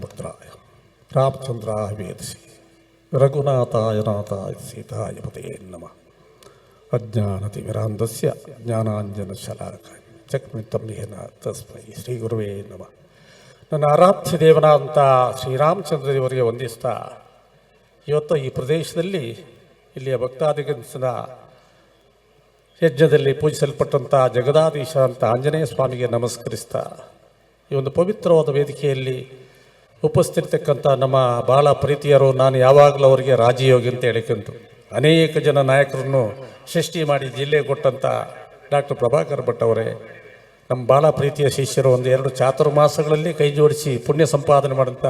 ಭಕ್ತರಾಯ ರಾಮಚಂದ್ರ ವೇದಿಸಿ ರಘುನಾಥಾಯ ನಾಥಾಯ ಸೀತಾಯ ಪದೇ ನಮಃ ಜ್ಞಾನಾಂಜನ ಶಲಾಕಾಯ ಚಕ್ಮಿತ್ತಮ್ಯೇನ ತಸ್ಮೈ ಶ್ರೀ ಗುರುವೇ ನಮ ನನ್ನ ಆರಾಧ್ಯ ದೇವನಾದಂಥ ಶ್ರೀರಾಮಚಂದ್ರ ದೇವರಿಗೆ ವಂದಿಸ್ತಾ ಇವತ್ತು ಈ ಪ್ರದೇಶದಲ್ಲಿ ಇಲ್ಲಿಯ ಭಕ್ತಾದಿಗನ್ಸನ ಯಜ್ಞದಲ್ಲಿ ಪೂಜಿಸಲ್ಪಟ್ಟಂಥ ಜಗದಾಧೀಶ ಅಂತ ಆಂಜನೇಯ ಸ್ವಾಮಿಗೆ ನಮಸ್ಕರಿಸ್ತಾ, ಈ ಒಂದು ಪವಿತ್ರವಾದ ವೇದಿಕೆಯಲ್ಲಿ ಉಪಸ್ಥಿರ್ತಕ್ಕಂಥ ನಮ್ಮ ಭಾಳ ಪ್ರೀತಿಯರು, ನಾನು ಯಾವಾಗಲೂ ಅವರಿಗೆ ರಾಜಯೋಗಿ ಅಂತ ಹೇಳಿಕೊಂಡು ಅನೇಕ ಜನ ನಾಯಕರನ್ನು ಸೃಷ್ಟಿ ಮಾಡಿ ಜಿಲ್ಲೆ ಕೊಟ್ಟಂಥ ಡಾಕ್ಟರ್ ಪ್ರಭಾಕರ್ ಭಟ್ ಅವರೇ, ನಮ್ಮ ಭಾಳ ಪ್ರೀತಿಯ ಶಿಷ್ಯರು, ಒಂದು ಎರಡು ಚಾತುರ್ಮಾಸಗಳಲ್ಲಿ ಕೈ ಜೋಡಿಸಿ ಪುಣ್ಯ ಸಂಪಾದನೆ ಮಾಡಿದಂಥ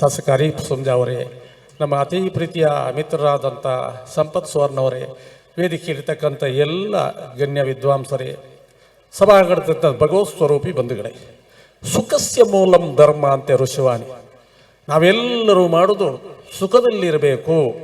ಶಾಸಕ ಹರೀಪ್ ಸುಂಜಾ ಅವರೇ, ನಮ್ಮ ಅತಿ ಪ್ರೀತಿಯ ಮಿತ್ರರಾದಂಥ ಸಂಪತ್ ಸುವರ್ಣ ಅವರೇ ವೇದಿಕೆ ಇರ್ತಕ್ಕಂಥ ಎಲ್ಲ ಗಣ್ಯ ವಿದ್ವಾಂಸರೇ ಸಭಾಂಗಣದಂಥ ಭಗವತ್ ಸ್ವರೂಪಿ ಬಂಧುಗಳೇ. ಸುಖಸ್ಯ ಮೂಲಂ ಧರ್ಮ ಅಂತೆ ಋಷಿವಾಣಿ ನಾವೆಲ್ಲರೂ ಮಾಡೋದು ಸುಖದಲ್ಲಿರಬೇಕು.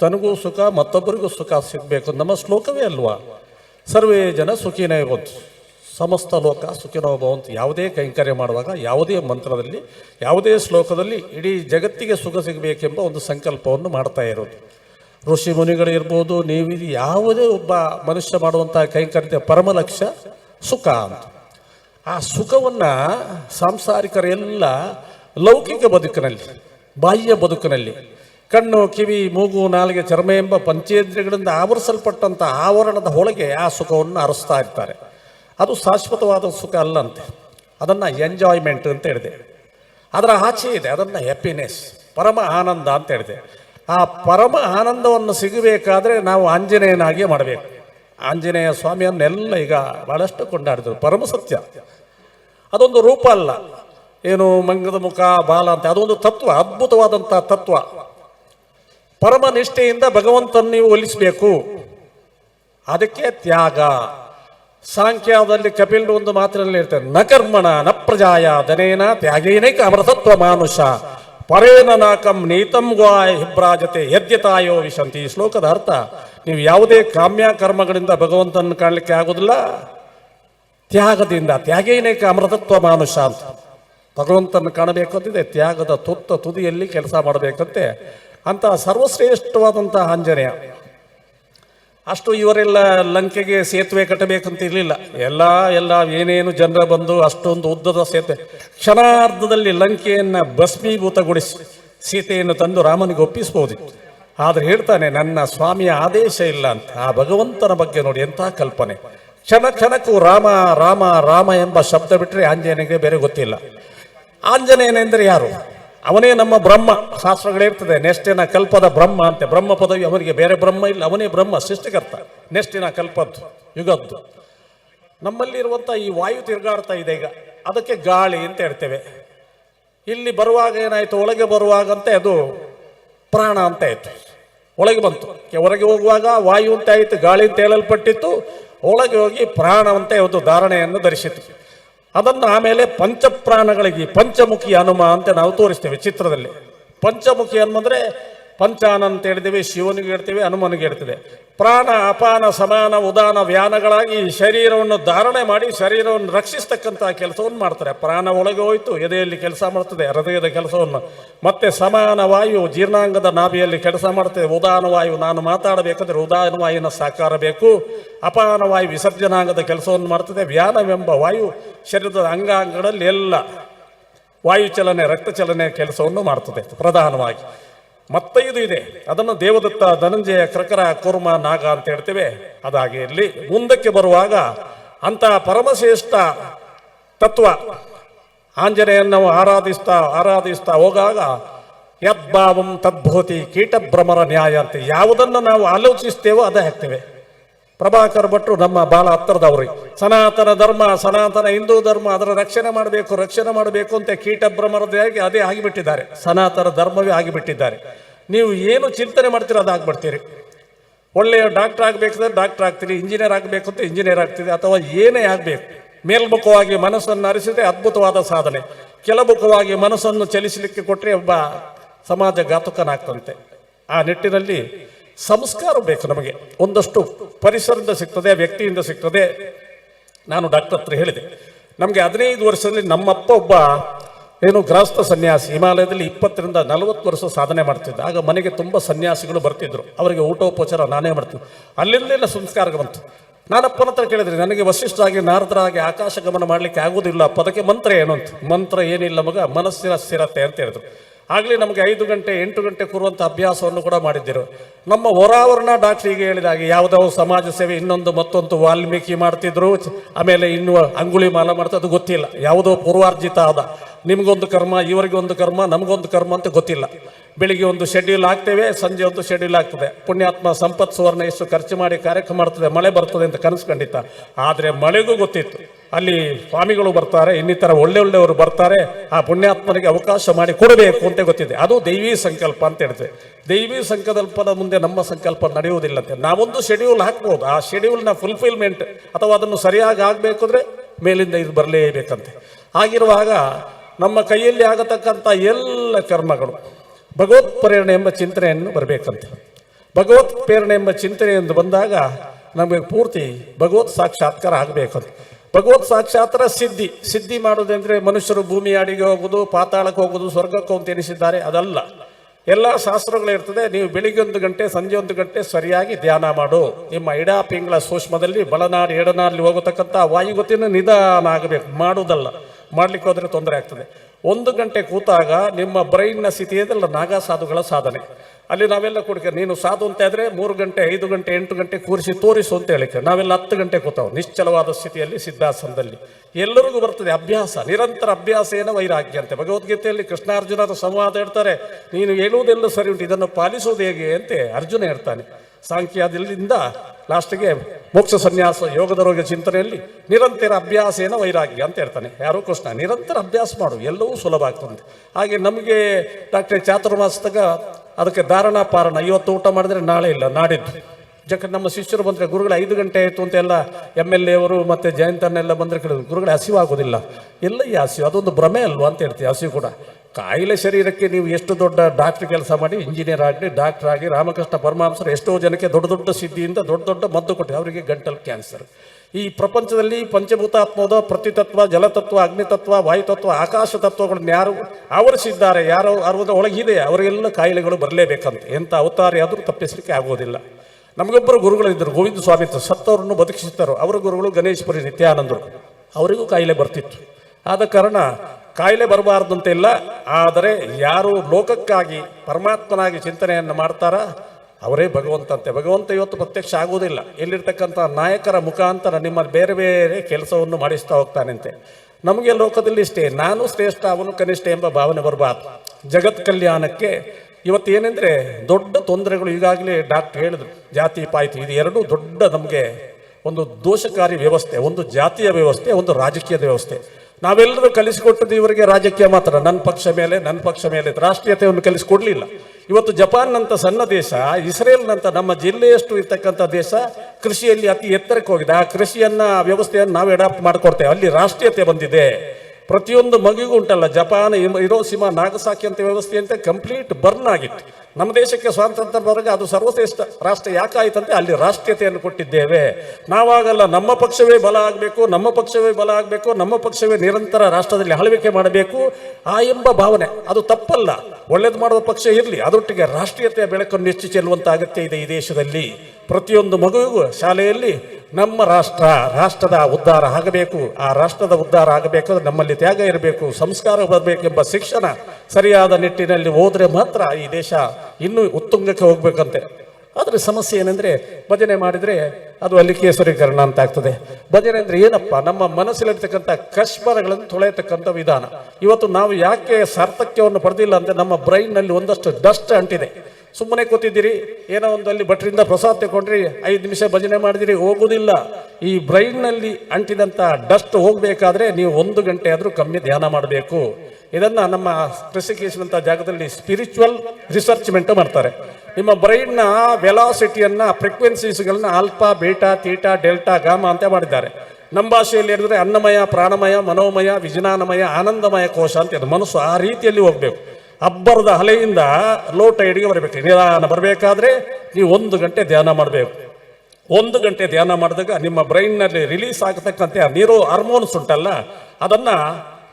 ತನಗೂ ಸುಖ, ಮತ್ತೊಬ್ಬರಿಗೂ ಸುಖ ಸಿಗಬೇಕು ನಮ್ಮ ಶ್ಲೋಕವೇ ಅಲ್ವಾ? ಸರ್ವೇ ಜನ ಸುಖಿನೇ ಬಂತು ಸಮಸ್ತ ಲೋಕ ಸುಖಿನೋ ಭವಂತ ಯಾವುದೇ ಕೈಂಕರ್ಯ ಮಾಡುವಾಗ, ಯಾವುದೇ ಮಂತ್ರದಲ್ಲಿ, ಯಾವುದೇ ಶ್ಲೋಕದಲ್ಲಿ ಇಡೀ ಜಗತ್ತಿಗೆ ಸುಖ ಸಿಗಬೇಕೆಂಬ ಒಂದು ಸಂಕಲ್ಪವನ್ನು ಮಾಡ್ತಾ ಇರೋದು. ಋಷಿ ಮುನಿಗಳಿರ್ಬೋದು ನೀವು ಯಾವುದೇ ಒಬ್ಬ ಮನುಷ್ಯ ಮಾಡುವಂಥ ಕೈಂಕರ್ಯ ಪರಮ ಲಕ್ಷ್ಯ ಸುಖ ಅಂತ. ಆ ಸುಖವನ್ನು ಸಾಂಸಾರಿಕರೆಲ್ಲ ಲೌಕಿಕ ಬದುಕಿನಲ್ಲಿ, ಬಾಹ್ಯ ಬದುಕಿನಲ್ಲಿ, ಕಣ್ಣು, ಕಿವಿ, ಮೂಗು, ನಾಲಿಗೆ, ಚರ್ಮ ಎಂಬ ಪಂಚೇಂದ್ರಿಯಗಳಿಂದ ಆವರಿಸಲ್ಪಟ್ಟಂಥ ಆವರಣದ ಒಳಗೆ ಆ ಸುಖವನ್ನು ಅರಸ್ತಾ ಇರ್ತಾರೆ. ಅದು ಶಾಶ್ವತವಾದ ಸುಖ ಅಲ್ಲಂತೆ. ಅದನ್ನು ಎಂಜಾಯ್ಮೆಂಟ್ ಅಂತ ಹೇಳಿದೆ. ಅದರ ಆಚೆ ಇದೆ, ಅದನ್ನು ಹ್ಯಾಪಿನೆಸ್, ಪರಮ ಆನಂದ ಅಂತ ಹೇಳಿದೆ. ಆ ಪರಮ ಆನಂದವನ್ನು ಸಿಗಬೇಕಾದ್ರೆ ನಾವು ಆಂಜನೇಯನಾಗಿಯೇ ಮಾಡಬೇಕು. ಆಂಜನೇಯ ಸ್ವಾಮಿಯನ್ನೆಲ್ಲ ಈಗ ಬಹಳಷ್ಟು ಕೊಂಡಾಡಿದರು. ಪರಮ ಸತ್ಯ. ಅದೊಂದು ರೂಪ ಅಲ್ಲ. ಏನು ಮಂಗದ ಮುಖ, ಬಾಲ ಅಂತ, ಅದೊಂದು ತತ್ವ ಅದ್ಭುತವಾದಂಥ ತತ್ವ. ಪರಮ ನಿಷ್ಠೆಯಿಂದ ಭಗವಂತನ ನೀವು ಒಲಿಸಬೇಕು. ಅದಕ್ಕೆ ತ್ಯಾಗ. ಸಾಂಖ್ಯದಲ್ಲಿ ಕಪಿಲ್ ಒಂದು ಮಾತಿನಲ್ಲಿ ಹೇಳ್ತಾರೆ, ನ ಕರ್ಮಣ ನ ಪ್ರಜಾಯ ಧನೇನ ತ್ಯಾಗೇನೈಕ ಅಮೃತತ್ವ ಮಾನುಷ. ಪರೇನ ನಾಕಂ ನೀತಂ ಗಾಯ ಹಿಬ್ರಾಜತೆ ಯದ್ಯತಾಯೋ ವಿಶಂತಿ. ಈ ಶ್ಲೋಕದ ಅರ್ಥ ನೀವು ಯಾವುದೇ ಕಾಮ್ಯ ಕರ್ಮಗಳಿಂದ ಭಗವಂತನ ಕಾಣಲಿಕ್ಕೆ ಆಗೋದಿಲ್ಲ. ತ್ಯಾಗದಿಂದ, ತ್ಯಾಗೇನೇ ಅಮೃತತ್ವ ಮಾನುಷ ಅಂತ. ಭಗವಂತನ ಕಾಣಬೇಕಂತಿದೆ, ತ್ಯಾಗದ ತುತ್ತ ತುದಿಯಲ್ಲಿ ಕೆಲಸ ಮಾಡಬೇಕಂತೆ. ಅಂತ ಸರ್ವಶ್ರೇಷ್ಠವಾದಂತಹ ಆಂಜನೇಯ. ಅಷ್ಟು ಇವರೆಲ್ಲ ಲಂಕೆಗೆ ಸೇತುವೆ ಕಟ್ಟಬೇಕಂತ ಇರಲಿಲ್ಲ ಎಲ್ಲ ಎಲ್ಲ ಏನೇನು ಜನರ ಬಂದು ಅಷ್ಟೊಂದು ಉದ್ದದ ಸೇತುವೆ. ಕ್ಷಣಾರ್ಧದಲ್ಲಿ ಲಂಕೆಯನ್ನು ಭಸ್ಮೀಭೂತಗೊಳಿಸಿ ಸೀತೆಯನ್ನು ತಂದು ರಾಮನಿಗೆ ಒಪ್ಪಿಸ್ಬೋದಿತ್ತು. ಆದ್ರೆ ಹೇಳ್ತಾನೆ, ನನ್ನ ಸ್ವಾಮಿಯ ಆದೇಶ ಇಲ್ಲ ಅಂತ. ಆ ಭಗವಂತನ ಬಗ್ಗೆ ನೋಡಿ ಎಂಥ ಕಲ್ಪನೆ. ಕ್ಷಣ ಕ್ಷಣಕ್ಕೂ ರಾಮ ರಾಮ ರಾಮ ಎಂಬ ಶಬ್ದ ಬಿಟ್ಟರೆ ಆಂಜನೇಯನಿಗೆ ಬೇರೆ ಗೊತ್ತಿಲ್ಲ. ಆಂಜನೇಯನೆಂದರೆ ಯಾರು? ಅವನೇ ನಮ್ಮ ಬ್ರಹ್ಮ. ಶಾಸ್ತ್ರಗಳಿರ್ತದೆ ನೆಷ್ಟಿನ ಕಲ್ಪದ ಬ್ರಹ್ಮ ಅಂತೆ. ಬ್ರಹ್ಮ ಪದವಿ ಅವನಿಗೆ ಬೇರೆ ಬ್ರಹ್ಮ ಇಲ್ಲ. ಅವನೇ ಬ್ರಹ್ಮ, ಸೃಷ್ಟಿಕರ್ತ. ನೆಷ್ಟಿನ ಕಲ್ಪದ್ದು? ಯುಗದ್ದು. ನಮ್ಮಲ್ಲಿರುವಂಥ ಈ ವಾಯು ತಿರುಗಾಡ್ತಾ ಇದೆ ಈಗ. ಅದಕ್ಕೆ ಗಾಳಿ ಅಂತ ಹೇಳ್ತೇವೆ. ಇಲ್ಲಿ ಬರುವಾಗ ಏನಾಯಿತು? ಒಳಗೆ ಬರುವಾಗಂತೆ ಅದು ಪ್ರಾಣ ಅಂತ ಆಯಿತು ಒಳಗೆ ಬಂತು. ಹೊರಗೆ ಹೋಗುವಾಗ ವಾಯು ಅಂತ ಆಯಿತು, ಗಾಳಿ ಅಂತ ಹೇಳಲ್ಪಟ್ಟಿತ್ತು. ಒಳಗೆ ಹೋಗಿ ಪ್ರಾಣ ಅಂತ ಒಂದು ಧಾರಣೆಯನ್ನು ಧರಿಸಿತು ಅದನ್ನು ಆಮೇಲೆ ಪಂಚಪ್ರಾಣಗಳಿಗೆ ಪಂಚಮುಖಿ ಹನುಮ ಅಂತ ನಾವು ತೋರಿಸ್ತೇವೆ ಚಿತ್ರದಲ್ಲಿ. ಪಂಚಮುಖಿ ಹನುಮಂದ್ರೆ ಪಂಚಾನ ಅಂತ ಹೇಳಿದ್ದೇವೆ, ಶಿವನಿಗೆ ಹೇಳ್ತೇವೆ, ಹನುಮನಿಗೆ ಹೇಳ್ತೇವೆ. ಪ್ರಾಣ, ಅಪಾನ, ಸಮಾನ, ಉದಾನ, ವ್ಯಾನಗಳಾಗಿ ಶರೀರವನ್ನು ಧಾರಣೆ ಮಾಡಿ ಶರೀರವನ್ನು ರಕ್ಷಿಸ್ತಕ್ಕಂತಹ ಕೆಲಸವನ್ನು ಮಾಡ್ತಾರೆ. ಪ್ರಾಣ ಒಳಗೆ ಹೋಯಿತು, ಎದೆಯಲ್ಲಿ ಕೆಲಸ ಮಾಡ್ತದೆ, ಹೃದಯದ ಕೆಲಸವನ್ನು. ಮತ್ತೆ ಸಮಾನ ವಾಯು, ಜೀರ್ಣಾಂಗದ ನಾಭಿಯಲ್ಲಿ ಕೆಲಸ ಮಾಡ್ತದೆ. ಉದಾನ ವಾಯು, ನಾನು ಮಾತಾಡಬೇಕಾದ್ರೆ ಉದಾನ ವಾಯುವಿನ ಸಾಕಾರ ಬೇಕು. ಅಪಾನ ವಾಯು, ವಿಸರ್ಜನಾಂಗದ ಕೆಲಸವನ್ನು ಮಾಡ್ತದೆ. ವ್ಯಾನವೆಂಬ ವಾಯು ಶರೀರದ ಅಂಗಾಂಗಗಳಲ್ಲಿ ಎಲ್ಲ ವಾಯು ಚಲನೆ, ರಕ್ತ ಚಲನೆ ಕೆಲಸವನ್ನು ಮಾಡ್ತದೆ, ಪ್ರಧಾನವಾಗಿ. ಮತ್ತೆ ಇದು. ಇದೆ ಅದನ್ನು ದೇವದತ್ತ ಧನಂಜಯ, ಕ್ರಕರ, ಕುರ್ಮ, ನಾಗ ಅಂತ ಹೇಳ್ತೇವೆ. ಅದಾಗಿ ಇರಲಿ. ಮುಂದಕ್ಕೆ ಬರುವಾಗ ಅಂತ ಪರಮಶ್ರೇಷ್ಠ ತತ್ವ ಆಂಜನೇಯನ್ನು ಆರಾಧಿಸ್ತಾ ಆರಾಧಿಸ್ತಾ ಹೋಗಾಗ ಯದ್ಭಾವಂ ತದ್ಭೂತಿ ಕೀಟಭ್ರಮರ ನ್ಯಾಯ ಅಂತ ಯಾವುದನ್ನು ನಾವು ಆಲೋಚಿಸ್ತೇವೋ ಅದೇ ಹಾಕ್ತೇವೆ. ಪ್ರಭಾಕರ್ ಭಟ್ರು ನಮ್ಮ ಬಾಳ ಹತ್ತಿರದವ್ರಿ. ಸನಾತನ ಧರ್ಮ, ಸನಾತನ ಹಿಂದೂ ಧರ್ಮ, ಅದರ ರಕ್ಷಣೆ ಮಾಡಬೇಕು ರಕ್ಷಣೆ ಮಾಡಬೇಕು ಅಂತ ಕೀಟಭ್ರಮರದಾಗಿ ಅದೇ ಆಗಿಬಿಟ್ಟಿದ್ದಾರೆ. ಸನಾತನ ಧರ್ಮವೇ ಆಗಿಬಿಟ್ಟಿದ್ದಾರೆ. ನೀವು ಏನು ಚಿಂತನೆ ಮಾಡ್ತೀರೋ ಅದಾಗ್ಬಿಡ್ತೀರಿ ಒಳ್ಳೆಯ ಡಾಕ್ಟರ್ ಆಗಬೇಕಾದ್ರೆ ಡಾಕ್ಟರ್ ಆಗ್ತೀರಿ ಇಂಜಿನಿಯರ್ ಆಗಬೇಕು ಅಂತ ಇಂಜಿನಿಯರ್ ಆಗ್ತೀರಿ ಅಥವಾ ಏನೇ ಆಗಬೇಕು. ಮೇಲ್ಮುಖವಾಗಿ ಮನಸ್ಸನ್ನು ಅರಿಸಿದ್ರೆ ಅದ್ಭುತವಾದ ಸಾಧನೆ. ಕೆಲಮುಖವಾಗಿ ಮನಸ್ಸನ್ನು ಚಲಿಸಲಿಕ್ಕೆ ಕೊಟ್ಟರೆ ಒಬ್ಬ ಸಮಾಜ ಘಾತುಕನಾಗ್ತಂತೆ. ಆ ನಿಟ್ಟಿನಲ್ಲಿ ಸಂಸ್ಕಾರ ಬೇಕು ನಮಗೆ. ಒಂದಷ್ಟು ಪರಿಸರದಿಂದ ಸಿಗ್ತದೆ, ವ್ಯಕ್ತಿಯಿಂದ ಸಿಗ್ತದೆ. ನಾನು ಡಾಕ್ಟರ್ ಹತ್ರ ಹೇಳಿದೆ, ನಮಗೆ ಹದಿನೈದು ವರ್ಷದಲ್ಲಿ ನಮ್ಮಪ್ಪ ಒಬ್ಬ ಏನು ಗ್ರಾಸ್ತ ಸನ್ಯಾಸಿ, ಹಿಮಾಲಯದಲ್ಲಿ ಇಪ್ಪತ್ತರಿಂದ ನಲವತ್ತು ವರ್ಷ ಸಾಧನೆ ಮಾಡ್ತಿದ್ದ. ಆಗ ಮನೆಗೆ ತುಂಬ ಸನ್ಯಾಸಿಗಳು ಬರ್ತಿದ್ರು. ಅವರಿಗೆ ಊಟೋಪಚಾರ ನಾನೇ ಮಾಡ್ತೀನಿ ಅಲ್ಲಿಂದಲೇ ಸಂಸ್ಕಾರ ಬಂತು. ನಾನಪ್ಪನ ಹತ್ರ ಕೇಳಿದ್ರೆ, ನನಗೆ ವಶಿಷ್ಠರಾಗಿ ನಾರದರಾಗಿ ಆಕಾಶ ಗಮನ ಮಾಡಲಿಕ್ಕೆ ಆಗುವುದಿಲ್ಲ. ಪದಕ್ಕೆ ಮಂತ್ರ ಏನು ಅಂತ. ಮಂತ್ರ ಏನಿಲ್ಲ ಮಗ, ಮನಸ್ಸಿನ ಸ್ಥಿರತೆ ಅಂತ ಹೇಳಿದ್ರು. ಆಗಲೇ ನಮಗೆ ಐದು ಗಂಟೆ, ಎಂಟು ಗಂಟೆ ಕೂರುವಂಥ ಅಭ್ಯಾಸವನ್ನು ಕೂಡ ಮಾಡಿದ್ದರು. ನಮ್ಮ ಹೊರಾವರಣ ಡಾಕ್ಟ್ರಿಗೆ ಹೇಳಿದಾಗ, ಯಾವುದೋ ಸಮಾಜ ಸೇವೆ, ಇನ್ನೊಂದು ಮತ್ತೊಂದು ವಾಲ್ಮೀಕಿ ಮಾಡ್ತಿದ್ರು, ಆಮೇಲೆ ಇನ್ನು ಅಂಗುಳಿ ಮಾಲ ಮಾಡ್ತಾ, ಅದು ಗೊತ್ತಿಲ್ಲ. ಯಾವುದೋ ಪೂರ್ವಾರ್ಜಿತ ಆದ. ನಿಮಗೊಂದು ಕರ್ಮ ಇವರಿಗೆ ಒಂದು ಕರ್ಮ, ನಮಗೊಂದು ಕರ್ಮ ಅಂತ ಗೊತ್ತಿಲ್ಲ. ಬೆಳಿಗ್ಗೆ ಒಂದು ಶೆಡ್ಯೂಲ್ ಹಾಕ್ತೇವೆ ಸಂಜೆ ಒಂದು ಶೆಡ್ಯೂಲ್ ಆಗ್ತದೆ. ಪುಣ್ಯಾತ್ಮ ಸಂಪತ್ ಸುವರ್ಣ ಎಷ್ಟು ಖರ್ಚು ಮಾಡಿ ಕಾರ್ಯಕ್ರಮ ಮಾಡ್ತದೆ, ಮಳೆ ಬರ್ತದೆ ಅಂತ ಕನಸು ಖಂಡಿತ ಆದರೆ ಮಳೆಗೂ ಗೊತ್ತಿತ್ತು. ಅಲ್ಲಿ ಸ್ವಾಮಿಗಳು ಬರ್ತಾರೆ, ಇನ್ನಿತರ ಒಳ್ಳೆ ಒಳ್ಳೆಯವರು ಬರ್ತಾರೆ, ಆ ಪುಣ್ಯಾತ್ಮನಿಗೆ ಅವಕಾಶ ಮಾಡಿ ಕೊಡಬೇಕು ಅಂತ ಗೊತ್ತಿದೆ. ಅದು ದೈವಿ ಸಂಕಲ್ಪ ಅಂತ ಹೇಳ್ತೇವೆ ದೈವಿ ಸಂಕಲ್ಪದ ಮುಂದೆ ನಮ್ಮ ಸಂಕಲ್ಪ ನಡೆಯುವುದಿಲ್ಲ ಅಂತ. ನಾವೊಂದು ಶೆಡ್ಯೂಲ್ ಹಾಕ್ಬೋದು. ಆ ಶೆಡ್ಯೂಲ್ನ ಫುಲ್ಫಿಲ್ಮೆಂಟ್ ಅಥವಾ ಅದನ್ನು ಸರಿಯಾಗಿ ಆಗಬೇಕು ಅಂದರೆ ಮೇಲಿಂದ ಇದು ಬರಲೇಬೇಕಂತೆ. ಆಗಿರುವಾಗ ನಮ್ಮ ಕೈಯಲ್ಲಿ ಆಗತಕ್ಕಂಥ ಎಲ್ಲ ಕರ್ಮಗಳು, ಭಗವತ್ ಪ್ರೇರಣೆ ಎಂಬ ಚಿಂತನೆಯನ್ನು ಬರಬೇಕಂತೆ. ಭಗವತ್ ಪ್ರೇರಣೆ ಎಂಬ ಚಿಂತನೆ ಎಂದು ಬಂದಾಗ ನಮಗೆ ಪೂರ್ತಿ ಭಗವತ್ ಸಾಕ್ಷಾತ್ಕಾರ ಆಗಬೇಕಂತ. ಭಗವತ್ ಸಾಕ್ಷಾತ್ರ ಸಿದ್ಧಿ. ಸಿದ್ಧಿ ಮಾಡೋದೆಂದರೆ ಮನುಷ್ಯರು ಭೂಮಿ ಅಡಿಗೆ ಹೋಗೋದು ಪಾತಾಳಕ್ಕೆ ಹೋಗೋದು ಸ್ವರ್ಗಕ್ಕೆ ಅಂತ ಎನಿಸಿದ್ದಾರೆ ಅದಲ್ಲ. ಎಲ್ಲ ಶಾಸ್ತ್ರಗಳು ಇರ್ತದೆ, ನೀವು ಬೆಳಿಗ್ಗೆ ಒಂದು ಗಂಟೆ ಸಂಜೆ ಒಂದು ಗಂಟೆ ಸರಿಯಾಗಿ ಧ್ಯಾನ ಮಾಡು. ನಿಮ್ಮ ಇಡಾ ಪಿಂಗಳ ಸೂಕ್ಷ್ಮದಲ್ಲಿ ಬಳನಾಡು ಎಡನಾಡಲ್ಲಿ ಹೋಗತಕ್ಕಂಥ ವಾಯುಗತಿನ ನಿಧಾನ ಆಗಬೇಕು. ಮಾಡುವುದಲ್ಲ. ಮಾಡ್ಲಿಕ್ಕೆ ಹೋದ್ರೆ ತೊಂದರೆ ಆಗ್ತದೆ. ಒಂದು ಗಂಟೆ ಕೂತಾಗ ನಿಮ್ಮ ಬ್ರೈನ್ನ ಸ್ಥಿತಿಯದಲ್ಲ ನಾಗಾ ಸಾಧುಗಳ ಸಾಧನೆ. ಅಲ್ಲಿ ನಾವೆಲ್ಲ ಕೊಡ್ಕೆ ನೀನು ಸಾಧು ಅಂತ ಇದ್ರೆ ಮೂರು ಗಂಟೆ, ಐದು ಗಂಟೆ, ಎಂಟು ಗಂಟೆ ಕೂರಿಸಿ ತೋರಿಸು ಅಂತ ಹೇಳಿಕೆ. ನಾವೆಲ್ಲ ಹತ್ತು ಗಂಟೆ ಕೂತಾವು ನಿಶ್ಚಲವಾದ ಸ್ಥಿತಿಯಲ್ಲಿ, ಸಿದ್ಧಾಸನದಲ್ಲಿ. ಎಲ್ಲರಿಗೂ ಬರ್ತದೆ ಅಭ್ಯಾಸ, ನಿರಂತರ ಅಭ್ಯಾಸ ಏನೋ ವೈರಾಗ್ಯ ಅಂತೆ. ಭಗವದ್ಗೀತೆಯಲ್ಲಿ ಕೃಷ್ಣಾರ್ಜುನರ ಸಂವಾದ ಹೇಳ್ತಾರೆ, ನೀನು ಹೇಳುವುದೆಲ್ಲ ಸರಿ ಉಂಟು, ಇದನ್ನು ಪಾಲಿಸುವುದು ಹೇಗೆ ಅಂತೆ ಅರ್ಜುನ ಹೇಳ್ತಾನೆ. ಸಾಂಖ್ಯಾದಿಂದ ಲಾಸ್ಟ್ಗೆ ಮೋಕ್ಷ ಸನ್ಯಾಸ ಯೋಗದ ರೋಗ ಚಿಂತನೆಯಲ್ಲಿ ನಿರಂತರ ಅಭ್ಯಾಸ ಏನೋ ವೈರಾಗ್ಯ ಅಂತ ಹೇಳ್ತಾನೆ. ಯಾರೋ ಕೃಷ್ಣ? ನಿರಂತರ ಅಭ್ಯಾಸ ಮಾಡು. ಎಲ್ಲವೂ ಸುಲಭ ಆಗ್ತದೆ ಹಾಗೆ ನಮಗೆ ಡಾಕ್ಟರ್ ಚಾತುರ್ಮಾಸದಾಗ ಅದಕ್ಕೆ ಧಾರಣ ಪಾರಣ. ಇವತ್ತು ಊಟ ಮಾಡಿದ್ರೆ ನಾಳೆ ಇಲ್ಲ, ನಾಡಿದ್ದು. ಜಕ ನಮ್ಮ ಶಿಷ್ಯರು ಬಂದರೆ ಗುರುಗಳು ಐದು ಗಂಟೆ ಆಯಿತು ಅಂತ ಎಲ್ಲ ಎಂ ಎಲ್ ಎ ಅವರು ಮತ್ತು ಜಯಂತನೆಲ್ಲ ಬಂದರೆ ಕೇಳಿದ್ರು. ಗುರುಗಳು ಹಸಿವಾಗೋದಿಲ್ಲ. ಎಲ್ಲ ಈ ಹಸಿವು, ಅದೊಂದು ಭ್ರಮೆ ಅಲ್ವಾ ಅಂತ ಹೇಳ್ತೀವಿ, ಹಸಿವು ಕೂಡ. ಕಾಯಿಲೆ ಶರೀರಕ್ಕೆ ನೀವು ಎಷ್ಟು ದೊಡ್ಡ ಡಾಕ್ಟರ್ ಕೆಲಸ ಮಾಡಿ ಇಂಜಿನಿಯರ್ ಆಗಲಿ, ಡಾಕ್ಟರ್ ಆಗಿ ರಾಮಕೃಷ್ಣ ಪರಮಹಂಸರು ಎಷ್ಟೋ ಜನಕ್ಕೆ ದೊಡ್ಡ ದೊಡ್ಡ ಸಿದ್ಧಿಯಿಂದ ದೊಡ್ಡ ದೊಡ್ಡ ಮದ್ದು ಕೊಟ್ಟು, ಅವರಿಗೆ ಗಂಟಲು ಕ್ಯಾನ್ಸರ್. ಈ ಪ್ರಪಂಚದಲ್ಲಿ ಪಂಚಭೂತಾತ್ಮದ ಪ್ರತಿತತ್ವ, ಜಲತತ್ವ, ಅಗ್ನಿತತ್ವ, ವಾಯುತತ್ವ, ಆಕಾಶ ತತ್ವಗಳನ್ನು ಯಾರು ಆವರಿಸಿದ್ದಾರೆ, ಯಾರು ಅರ್ವದ ಒಳಗಿದೆ ಅವರಿಗೆಲ್ಲ ಕಾಯಿಲೆಗಳು ಬರಲೇಬೇಕಂತ. ಎಂಥ ಅವತಾರ ಆದರೂ ತಪ್ಪಿಸಲಿಕ್ಕೆ ಆಗೋದಿಲ್ಲ. ನಮಗೊಬ್ಬರು ಗುರುಗಳಿದ್ದರು ಗೋವಿಂದ ಸ್ವಾಮಿ ಸತ್ತವರನ್ನು ಬದುಕಿಸುತ್ತಾರೆ ಅವರ ಗುರುಗಳು ಗಣೇಶ್ಪುರಿ ನಿತ್ಯಾನಂದರು. ಅವರಿಗೂ ಕಾಯಿಲೆ ಬರ್ತಿತ್ತು. ಆದ ಕಾರಣ ಕಾಯಿಲೆ ಬರಬಾರ್ದಂತಿಲ್ಲ, ಆದರೆ ಯಾರು ಲೋಕಕ್ಕಾಗಿ, ಪರಮಾತ್ಮನಾಗಿ ಚಿಂತನೆಯನ್ನು ಮಾಡ್ತಾರ, ಅವರೇ ಭಗವಂತಂತೆ. ಭಗವಂತ ಇವತ್ತು ಪ್ರತ್ಯಕ್ಷ ಆಗುವುದಿಲ್ಲ. ಇಲ್ಲಿರ್ತಕ್ಕಂಥ ನಾಯಕರ ಮುಖಾಂತರ ನಿಮ್ಮ ಬೇರೆ ಬೇರೆ ಕೆಲಸವನ್ನು ಮಾಡಿಸ್ತಾ ಹೋಗ್ತಾನಂತೆ. ನಮಗೆ ಲೋಕದಲ್ಲಿ ಇಷ್ಟೇ, ನಾನು ಶ್ರೇಷ್ಠ, ಅವನು ಕನಿಷ್ಠ ಎಂಬ ಭಾವನೆ ಬರಬಾರ್ದು. ಜಗತ್ ಕಲ್ಯಾಣಕ್ಕೆ ಇವತ್ತು ಏನೆಂದರೆ ದೊಡ್ಡ ತೊಂದರೆಗಳು ಈಗಾಗಲೇ ಡಾಕ್ಟರ್ ಹೇಳಿದ್ರು. ಜಾತಿ ಪಾಯಿತು ಇದು ಎರಡೂ ದೊಡ್ಡ ನಮಗೆ ಒಂದು ದೋಷಕಾರಿ ವ್ಯವಸ್ಥೆ, ಒಂದು ಜಾತಿಯ ವ್ಯವಸ್ಥೆ, ಒಂದು ರಾಜಕೀಯದ ವ್ಯವಸ್ಥೆ. ನಾವೆಲ್ಲರೂ ಕಲಿಸಿಕೊಟ್ಟದ್ದು ಇವರಿಗೆ ರಾಜಕೀಯ ಮಾತ್ರ. ನನ್ನ ಪಕ್ಷ ಮೇಲೆ ನನ್ನ ಪಕ್ಷ ಮೇಲೆ ರಾಷ್ಟ್ರೀಯತೆಯನ್ನು ಕಲಿಸಿಕೊಡ್ಲಿಲ್ಲ. ಇವತ್ತು ಜಪಾನ್ನಂಥ ಸಣ್ಣ ದೇಶ ಇಸ್ರೇಲ್ನಂಥ ನಮ್ಮ ಜಿಲ್ಲೆಯಷ್ಟು ಇರ್ತಕ್ಕಂಥ ದೇಶ, ಕೃಷಿಯಲ್ಲಿ ಅತಿ ಎತ್ತರಕ್ಕೆ ಹೋಗಿದೆ. ಆ ಕೃಷಿಯನ್ನ, ವ್ಯವಸ್ಥೆಯನ್ನು ನಾವು ಅಡಾಪ್ಟ್ ಮಾಡಿಕೊಡ್ತೇವೆ. ಅಲ್ಲಿ ರಾಷ್ಟ್ರೀಯತೆ ಬಂದಿದೆ. ಪ್ರತಿಯೊಂದು ಮಗಿಗೂ ಉಂಟಲ್ಲ, ಜಪಾನ್ ಇರೋಸಿಮಾ ನಾಗಸಾಕಿ ಅಂತ ವ್ಯವಸ್ಥೆ ಅಂತ ಕಂಪ್ಲೀಟ್ ಬರ್ನ್ ಆಗಿತ್ತು. ನಮ್ಮ ದೇಶಕ್ಕೆ ಸ್ವಾತಂತ್ರ್ಯ ಬರೆಗೆ ಅದು ಸರ್ವಶ್ರೇಷ್ಠ ರಾಷ್ಟ್ರ ಯಾಕಾಯ್ತಂತೆ ಅಲ್ಲಿ ರಾಷ್ಟ್ರೀಯತೆಯನ್ನು ಕೊಟ್ಟಿದ್ದೇವೆ. ನಾವಾಗಲ್ಲ, ನಮ್ಮ ಪಕ್ಷವೇ ಬಲ ಆಗಬೇಕು, ನಮ್ಮ ಪಕ್ಷವೇ ಬಲ ಆಗಬೇಕು, ನಮ್ಮ ಪಕ್ಷವೇ ನಿರಂತರ ರಾಷ್ಟ್ರದಲ್ಲಿ ಆಳ್ವಿಕೆ ಮಾಡಬೇಕು, ಆ ಎಂಬ ಭಾವನೆ. ಅದು ತಪ್ಪಲ್ಲ. ಒಳ್ಳೇದು ಮಾಡುವ ಪಕ್ಷ ಇರಲಿ, ಅದರೊಟ್ಟಿಗೆ ರಾಷ್ಟ್ರೀಯತೆಯ ಬೆಳಕನ್ನು ಹೆಚ್ಚು ಚೆಲ್ಲುವಂಥ ಅಗತ್ಯ ಇದೆ ಈ ದೇಶದಲ್ಲಿ. ಪ್ರತಿಯೊಂದು ಮಗುವಿಗೂ ಶಾಲೆಯಲ್ಲಿ ನಮ್ಮ ರಾಷ್ಟ್ರ, ರಾಷ್ಟ್ರದ ಉದ್ಧಾರ ಆಗಬೇಕು. ಆ ರಾಷ್ಟ್ರದ ಉದ್ಧಾರ ಆಗಬೇಕಾದ್ರೆ ನಮ್ಮಲ್ಲಿ ತ್ಯಾಗ ಇರಬೇಕು, ಸಂಸ್ಕಾರ ಬರಬೇಕೆಂಬ ಶಿಕ್ಷಣ ಸರಿಯಾದ ನಿಟ್ಟಿನಲ್ಲಿ ಹೋದರೆ ಮಾತ್ರ ಈ ದೇಶ ಇನ್ನೂ ಉತ್ತುಂಗಕ್ಕೆ ಹೋಗಬೇಕಂತೆ. ಆದರೆ ಸಮಸ್ಯೆ ಏನಂದರೆ, ಭಜನೆ ಮಾಡಿದರೆ ಅದು ಅಲ್ಲಿ ಕೇಸರೀಕರಣ ಅಂತ ಆಗ್ತದೆ. ಭಜನೆ ಅಂದರೆ ಏನಪ್ಪ, ನಮ್ಮ ಮನಸ್ಸಲ್ಲಿರ್ತಕ್ಕಂಥ ಕಶ್ಮರಗಳನ್ನು ತೊಳೆಯತಕ್ಕಂಥ ವಿಧಾನ. ಇವತ್ತು ನಾವು ಯಾಕೆ ಸಾರ್ಥಕ್ಯವನ್ನು ಪಡೆದಿಲ್ಲ ಅಂದರೆ ನಮ್ಮ ಬ್ರೈನ್ನಲ್ಲಿ ಒಂದಷ್ಟು ಡಸ್ಟ್ ಅಂಟಿದೆ. ಸುಮ್ಮನೆ ಕೂತಿದ್ದೀರಿ. ಏನೋ ಒಂದು ಅಲ್ಲಿ ಭಟ್ರಿಂದ ಪ್ರಸಾದ ತಗೊಂಡ್ರಿ, ಐದು ನಿಮಿಷ ಭಜನೆ ಮಾಡಿದಿರಿ ಹೋಗುವುದಿಲ್ಲ ಈ ಬ್ರೈನ್ನಲ್ಲಿ ಅಂಟಿದಂಥ ಡಸ್ಟ್ ಹೋಗಬೇಕಾದ್ರೆ ನೀವು ಒಂದು ಗಂಟೆ ಆದರೂ ಕಮ್ಮಿ ಧ್ಯಾನ ಮಾಡಬೇಕು. ಇದನ್ನ ನಮ್ಮ ಕ್ರಿಸಿಕೇಶನ್ ಅಂತ ಜಾಗದಲ್ಲಿ ಸ್ಪಿರಿಚುವಲ್ ರಿಸರ್ಚ್ಮೆಂಟ್ ಮಾಡ್ತಾರೆ. ನಿಮ್ಮ ಬ್ರೈನ್ನ ವೆಲಾಸಿಟಿಯನ್ನು ಫ್ರೀಕ್ವೆನ್ಸೀಸ್ಗಳನ್ನ alpha, beta theta delta, gamma ಅಂತ ಮಾಡಿದ್ದಾರೆ. ನಮ್ಮ ಭಾಷೆಯಲ್ಲಿ ಹೇಳಿದ್ರೆ ಅನ್ನಮಯ, ಪ್ರಾಣಮಯ, ಮನೋಮಯ, ವಿಜ್ಞಾನಮಯ, ಆನಂದಮಯ ಕೋಶ ಅಂತ ಮನಸ್ಸು ಆ ರೀತಿಯಲ್ಲಿ ಹೋಗ್ಬೇಕು. ಅಬ್ಬರದ ಅಲೆಯಿಂದ ಲೋ ಟೈಡ್ಗೆ ಬರಬೇಕು. ನಿಧಾನ ಬರಬೇಕಾದ್ರೆ ನೀವು ಒಂದು ಗಂಟೆ ಧ್ಯಾನ ಮಾಡಬೇಕು. ಒಂದು ಗಂಟೆ ಧ್ಯಾನ ಮಾಡಿದಾಗ ನಿಮ್ಮ ಬ್ರೈನ್ನಲ್ಲಿ ರಿಲೀಸ್ ಆಗತಕ್ಕಂಥ ನೀರು ಹಾರ್ಮೋನ್ಸ್ ಉಂಟಲ್ಲ, ಅದನ್ನು